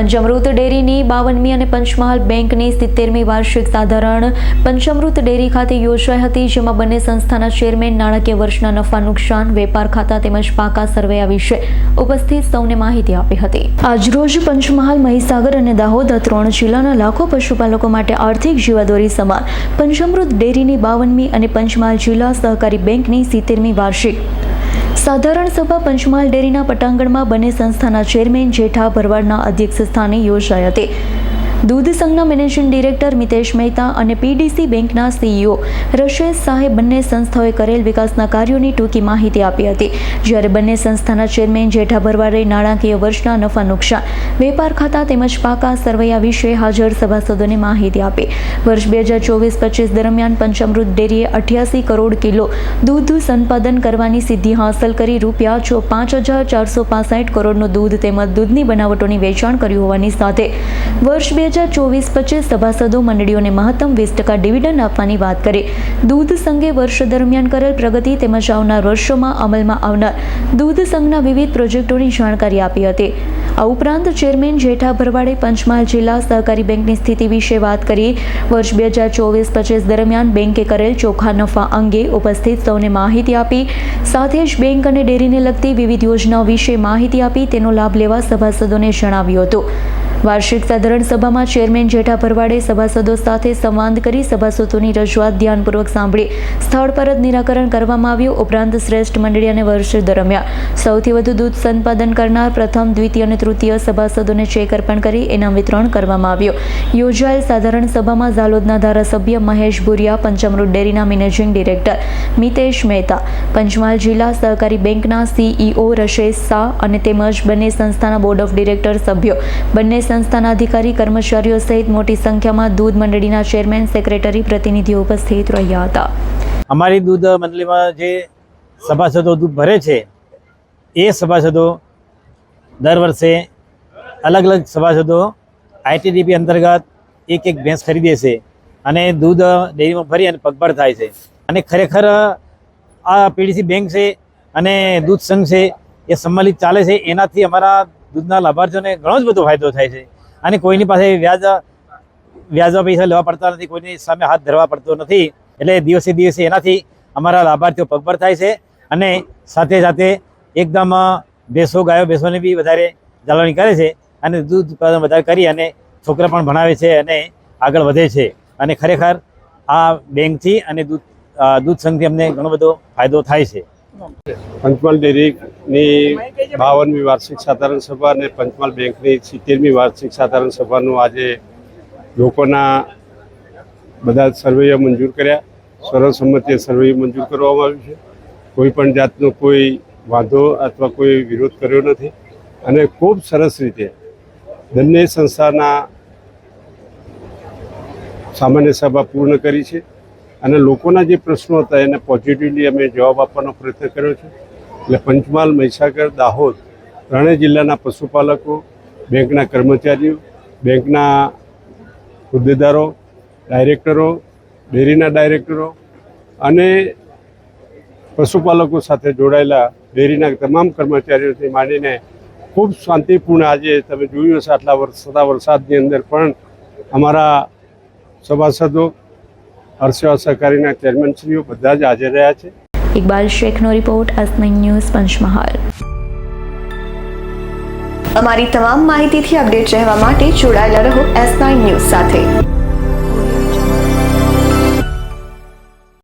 પંચામૃત ડેરીની બાવનમી અને પંચમહાલ બેંકની સિત્તેરમી વાર્ષિક સાધારણ પંચમૃત ડેરી ખાતે યોજાઈ હતી, જેમાં બંને સંસ્થાના ચેરમેન નાણાકીય વર્ષના નફા, નુકસાન, વેપાર ખાતા તેમજ પાકા સર્વેયા વિશે ઉપસ્થિત સૌને માહિતી આપી હતી. આજરોજ પંચમહાલ, મહીસાગર અને દાહોદ ત્રણ જિલ્લાના લાખો પશુપાલકો માટે આર્થિક જીવાદોરી સમાન. પંચમૃત ડેરીની બાવનમી અને પંચમહાલ જિલ્લા સહકારી બેંકની સિત્તેરમી વાર્ષિક સાધારણ સભા પંચમહાલ ડેરીના પટાંગણમાં બંને સંસ્થાના ચેરમેન જેઠા ભરવાડના અધ્યક્ષ સ્થાને યોજાઈ હતી. દૂધ સંઘના મેનેજિંગ ડિરેક્ટર મિતેશ મહેતા અને પીડીસી બેંકના સીઈઓ રશેશ શાહે બંને સંસ્થાઓએ કરેલ વિકાસના કાર્યોની ટૂંકી માહિતી આપી હતી. જ્યારે બંને સંસ્થાના ચેરમેન જેઠા ભરવાડે નાણાકીય વર્ષના નફા નુકસાન વેપાર ખાતા તેમજ પાકા સરવૈયા વિશે હાજર સભાસદોને માહિતી આપી. વર્ષ બે હજાર ચોવીસ પચીસ દરમિયાન પંચામૃત ડેરીએ અઠ્યાસી કરોડ કિલો દૂધ સંપાદન કરવાની સિદ્ધિ હાંસલ કરી રૂપિયા ચો પાંચ હજાર ચારસો પાસઠ કરોડનું દૂધ તેમજ દૂધની બનાવટોની વેચાણ કર્યું હોવાની સાથે. વર્ષ બે હજાર ચોવીસ પચીસ સભાસદો, મંડળીઓને મહત્તમ વીસ ટકા ડિવિડન્ડ આપવાની વાત કરી. દૂધ સંઘે વર્ષ દરમિયાન કરેલ પ્રગતિ તેમજ આવનાર વર્ષોમાં અમલમાં આવનાર દૂધ સંઘના વિવિધ પ્રોજેક્ટોની જાણકારી આપી હતી. આ ઉપરાંત ચેરમેન જેઠા ભરવાડે પંચમહાલ જિલ્લા સહકારી બેંકની સ્થિતિ વિશે વાત કરી. વર્ષ બે હજાર ચોવીસ પચીસ દરમિયાન બેંકે કરેલ ચોખ્ખા નફા અંગે ઉપસ્થિત સૌને માહિતી આપી. સાથે જ બેંક અને ડેરીને લગતી વિવિધ યોજનાઓ વિશે માહિતી આપી. તેનો લાભ લેવા સભાસદોને જણાવ્યું હતું. વાર્ષિક સાધારણ સભામાં ચેરમેન જેઠા ભરવાડે સભાસદો સાથે સંવાદ કરી સભાસદોની રજૂઆત ધ્યાનપૂર્વક સાંભળી સ્થળ પર જ નિરાકરણ કરવામાં આવ્યું. ઉપરાંત શ્રેષ્ઠ મંડળી અને વર્ષ દરમિયાન સૌથી વધુ દૂધ સંપાદન કરનાર પ્રથમ, દ્વિતીય અને તૃતીય સભાસદોને ચેક અર્પણ કરી ઇનામ વિતરણ કરવામાં આવ્યું. યોજાયેલ સાધારણ સભામાં ઝાલોદના ધારાસભ્ય મહેશ ભુરિયા પંચમૃત ડેરીના મેનેજિંગ ડિરેક્ટર મિતેશ મહેતા, પંચમહાલ જિલ્લા સહકારી બેંકના સીઈઓ રશેશ શાહ અને તેમજ બંને સંસ્થાના બોર્ડ ઓફ ડિરેક્ટર સભ્યો બંને સંસ્થાના અધિકારી, કર્મચારીઓ સહિત મોટી સંખ્યામાં દૂધ મંડળીના ચેરમેન, સેક્રેટરી, પ્રતિનિધિઓ ઉપસ્થિત રહ્યા હતા. અમારી દૂધ મંડળીમાં જે સભાસદો દૂધ ભરે છે, એ સભાસદો દર વર્ષે અલગ અલગ સભાસદો આઈટીડીપી અંતર્ગત એક એક ભેંસ ખરીદે છે અને દૂધ ડેરીમાં ભરી અને પગભર થાય છે. અને ખરેખર આ પીડીસી બેંક છે અને દૂધ સંઘ છે, એ સંમલિત ચાલે છે. એનાથી અમારા દૂધના લાભાર્થીઓને ઘણો જ બધો ફાયદો થાય છે. અને કોઈની પાસે વ્યાજ, વ્યાજમાં પૈસા લેવા પડતા નથી, કોઈની સામે હાથ ધરવા પડતો નથી. એટલે દિવસે દિવસે એનાથી અમારા લાભાર્થીઓ પગભર થાય છે. અને સાથે સાથે એકદમ ભેંસો ગાયો ભેંસોને બી વધારે જાળવણી કરે છે. અને દૂધ ઉત્પાદન વધારે કરી અને છોકરા પણ ભણાવે છે અને આગળ વધે છે. અને ખરેખર આ બેંકથી અને દૂધ દૂધ સંઘથી અમને ઘણો બધો ફાયદો થાય છે. પંચમહાલ ડેરીની બાવનમી વાર્ષિક સાધારણ સભા અને પંચમહાલ બેંકની સિત્તેરમી વાર્ષિક સાધારણ સભાનું આજે લોકોના બધા સર્વેએ મંજૂર કર્યા. સર્વસંમતિએ સર્વે મંજૂર કરવામાં આવ્યું છે. કોઈ પણ જાતનો કોઈ વાંધો અથવા કોઈ વિરોધ કર્યો નથી. અને ખૂબ સરસ રીતે બંને સંસ્થાના સામાન્ય સભા પૂર્ણ કરી છે. અને લોકોના જે પ્રશ્નો હતા એને પોઝિટિવલી અમે જવાબ આપવાનો પ્રયત્ન કર્યો છે. એટલે પંચમહાલ, મહીસાગર, દાહોદ ત્રણેય જિલ્લાના પશુપાલકો, બેંકના કર્મચારીઓ, બેંકના હોદ્દેદારો, ડાયરેક્ટરો, ડેરીના ડાયરેક્ટરો અને પશુપાલકો સાથે જોડાયેલા ડેરીના તમામ કર્મચારીઓથી માંડીને ખૂબ શાંતિપૂર્ણ આજે તમે જોયું હશે આટલા વર્ષ થતા વરસાદની અંદર પણ અમારા સભાસદો હર્ષેવા સહકારીના ચેરમેનશ્રીઓ બધા જ હાજર રહ્યા છે. ઇકબાલ શેખનો રિપોર્ટ એસ ન્યૂઝ પંચમહાલ. અમારી તમામ માહિતીથી અપડેટ રહેવા માટે જોડાયેલા રહો એસ નાઇન ન્યૂઝ સાથે.